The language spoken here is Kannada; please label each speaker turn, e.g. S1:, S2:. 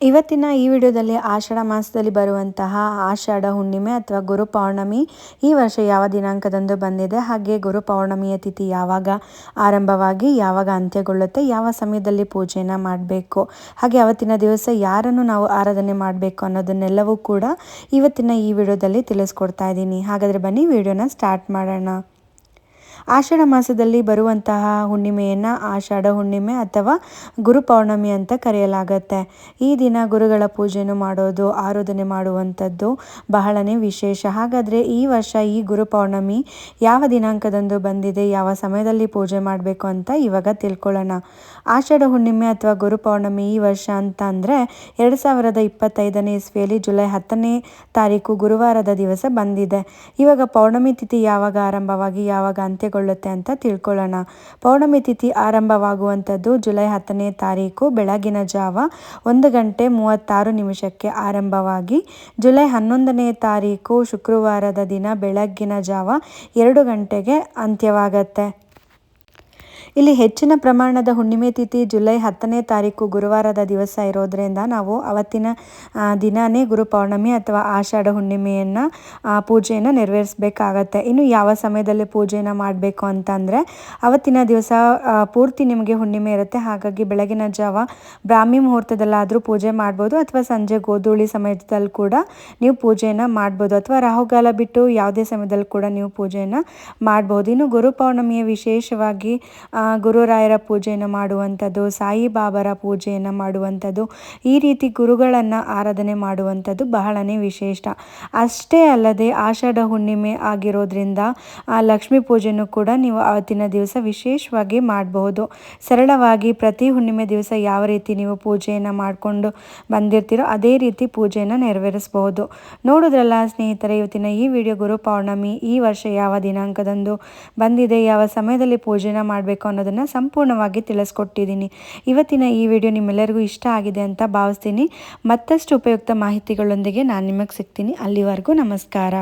S1: ಇವತ್ತಿನ ಈ ವಿಡಿಯೋದಲ್ಲಿ ಆಷಾಢ ಮಾಸದಲ್ಲಿ ಬರುವಂತಹ ಆಷಾಢ ಹುಣ್ಣಿಮೆ ಅಥವಾ ಗುರು ಪೌರ್ಣಮಿ ಈ ವರ್ಷ ಯಾವ ದಿನಾಂಕದಂದು ಬಂದಿದೆ? ಹಾಗೆ ಗುರು ಪೌರ್ಣಮಿಯ ತಿಥಿ ಯಾವಾಗ ಆರಂಭವಾಗಿ, ಯಾವಾಗ ಅಂತ್ಯಗೊಳ್ಳುತ್ತೆ, ಯಾವ ಸಮಯದಲ್ಲಿ ಪೂಜೆಯನ್ನು ಮಾಡಬೇಕು, ಹಾಗೆ ಅವತ್ತಿನ ದಿವಸ ಯಾರನ್ನು ನಾವು ಆರಾಧನೆ ಮಾಡಬೇಕು ಅನ್ನೋದನ್ನೆಲ್ಲವೂ ಕೂಡ ಇವತ್ತಿನ ಈ ವಿಡಿಯೋದಲ್ಲಿ ತಿಳಿಸ್ಕೊಡ್ತಾ ಇದ್ದೀನಿ. ಹಾಗಾದರೆ ಬನ್ನಿ, ವಿಡಿಯೋನ ಸ್ಟಾರ್ಟ್ ಮಾಡೋಣ. ಆಷಾಢ ಮಾಸದಲ್ಲಿ ಬರುವಂತಹ ಹುಣ್ಣಿಮೆಯನ್ನು ಆಷಾಢ ಹುಣ್ಣಿಮೆ ಅಥವಾ ಗುರು ಪೌರ್ಣಮಿ ಅಂತ ಕರೆಯಲಾಗತ್ತೆ. ಈ ದಿನ ಗುರುಗಳ ಪೂಜೆಯನ್ನು ಮಾಡೋದು, ಆರಾಧನೆ ಮಾಡುವಂಥದ್ದು ಬಹಳನೇ ವಿಶೇಷ. ಹಾಗಾದರೆ ಈ ವರ್ಷ ಈ ಗುರು ಪೌರ್ಣಮಿ ಯಾವ ದಿನಾಂಕದಂದು ಬಂದಿದೆ, ಯಾವ ಸಮಯದಲ್ಲಿ ಪೂಜೆ ಮಾಡಬೇಕು ಅಂತ ಇವಾಗ ತಿಳ್ಕೊಳ್ಳೋಣ. ಆಷಾಢ ಹುಣ್ಣಿಮೆ ಅಥವಾ ಗುರು ಪೌರ್ಣಮಿ ಈ ವರ್ಷ ಅಂತ ಅಂದರೆ ಎರಡು ಸಾವಿರದ ಇಪ್ಪತ್ತೈದನೇ ಇಸ್ವಿಯಲ್ಲಿ ಜುಲೈ ಹತ್ತನೇ ತಾರೀಕು ಗುರುವಾರದ ದಿವಸ ಬಂದಿದೆ. ಇವಾಗ ಪೌರ್ಣಮಿ ತಿಥಿ ಯಾವಾಗ ಆರಂಭವಾಗಿ, ಯಾವಾಗ ಅಂತ್ಯಗೊಳ್ಳುತ್ತೆ ಅಂತ ತಿಳ್ಕೊಳ್ಳೋಣ. ಪೌರ್ಣಮಿ ತಿಥಿ ಆರಂಭವಾಗುವಂಥದ್ದು ಜುಲೈ ಹತ್ತನೇ ತಾರೀಕು, ಬೆಳಗಿನ ಜಾವ ಒಂದು ಗಂಟೆ ಮೂವತ್ತಾರು ನಿಮಿಷಕ್ಕೆ ಆರಂಭವಾಗಿ ಜುಲೈ ಹನ್ನೊಂದನೇ ತಾರೀಕು ಶುಕ್ರವಾರದ ದಿನ ಬೆಳಗ್ಗಿನ ಜಾವ ಎರಡು ಗಂಟೆಗೆ ಅಂತ್ಯವಾಗತ್ತೆ. ಇಲ್ಲಿ ಹೆಚ್ಚಿನ ಪ್ರಮಾಣದ ಹುಣ್ಣಿಮೆ ತಿಥಿ ಜುಲೈ ಹತ್ತನೇ ತಾರೀಕು ಗುರುವಾರದ ದಿವಸ ಇರೋದ್ರಿಂದ ನಾವು ಅವತ್ತಿನ ದಿನವೇ ಗುರುಪೌರ್ಣಮಿ ಅಥವಾ ಆಷಾಢ ಹುಣ್ಣಿಮೆಯನ್ನು ಪೂಜೆಯನ್ನು ನೆರವೇರಿಸಬೇಕಾಗತ್ತೆ. ಇನ್ನು ಯಾವ ಸಮಯದಲ್ಲಿ ಪೂಜೆಯನ್ನು ಮಾಡಬೇಕು ಅಂತಂದರೆ ಅವತ್ತಿನ ದಿವಸ ಪೂರ್ತಿ ನಿಮಗೆ ಹುಣ್ಣಿಮೆ ಇರುತ್ತೆ. ಹಾಗಾಗಿ ಬೆಳಗಿನ ಜಾವ ಬ್ರಾಹ್ಮಿ ಮುಹೂರ್ತದಲ್ಲಾದರೂ ಪೂಜೆ ಮಾಡ್ಬೋದು ಅಥವಾ ಸಂಜೆ ಗೋಧೂಳಿ ಸಮಯದಲ್ಲಿ ಕೂಡ ನೀವು ಪೂಜೆಯನ್ನು ಮಾಡ್ಬೋದು ಅಥವಾ ರಾಹುಗಾಲ ಬಿಟ್ಟು ಯಾವುದೇ ಸಮಯದಲ್ಲಿ ಕೂಡ ನೀವು ಪೂಜೆಯನ್ನು ಮಾಡ್ಬೋದು. ಇನ್ನು ಗುರು ಪೌರ್ಣಮಿಯ ವಿಶೇಷವಾಗಿ ಗುರುರಾಯರ ಪೂಜೆಯನ್ನು ಮಾಡುವಂಥದ್ದು ಸಾಯಿಬಾಬರ ಪೂಜೆಯನ್ನು ಮಾಡುವಂಥದ್ದು, ಈ ರೀತಿ ಗುರುಗಳನ್ನು ಆರಾಧನೆ ಮಾಡುವಂಥದ್ದು ಬಹಳನೇ ವಿಶೇಷ. ಅಷ್ಟೇ ಅಲ್ಲದೆ ಆಷಾಢ ಹುಣ್ಣಿಮೆ ಆಗಿರೋದ್ರಿಂದ ಆ ಲಕ್ಷ್ಮೀ ಪೂಜೆಯನ್ನು ಕೂಡ ನೀವು ಆವತ್ತಿನ ದಿವಸ ವಿಶೇಷವಾಗಿ ಮಾಡಬಹುದು. ಸರಳವಾಗಿ ಪ್ರತಿ ಹುಣ್ಣಿಮೆ ದಿವಸ ಯಾವ ರೀತಿ ನೀವು ಪೂಜೆಯನ್ನು ಮಾಡಿಕೊಂಡು ಬಂದಿರ್ತೀರೋ ಅದೇ ರೀತಿ ಪೂಜೆಯನ್ನು ನೆರವೇರಿಸಬಹುದು. ನೋಡಿದ್ರಲ್ಲ ಸ್ನೇಹಿತರೆ, ಇವತ್ತಿನ ಈ ವಿಡಿಯೋ ಗುರು ಪೌರ್ಣಮಿ ಈ ವರ್ಷ ಯಾವ ದಿನಾಂಕದಂದು ಬಂದಿದೆ, ಯಾವ ಸಮಯದಲ್ಲಿ ಪೂಜೆನ ಮಾಡಬೇಕು ಅನ್ನೋದನ್ನು ಸಂಪೂರ್ಣವಾಗಿ ತಿಳಿಸ್ಕೊಟ್ಟಿದ್ದೀನಿ. ಇವತ್ತಿನ ಈ ವಿಡಿಯೋ ನಿಮ್ಮೆಲ್ಲರಿಗೂ ಇಷ್ಟ ಆಗಿದೆ ಅಂತ ಭಾವಿಸ್ತೀನಿ. ಮತ್ತಷ್ಟು ಉಪಯುಕ್ತ ಮಾಹಿತಿಗಳೊಂದಿಗೆ ನಾನು ನಿಮಗೆ ಸಿಗ್ತೀನಿ. ಅಲ್ಲಿವರೆಗೂ ನಮಸ್ಕಾರ.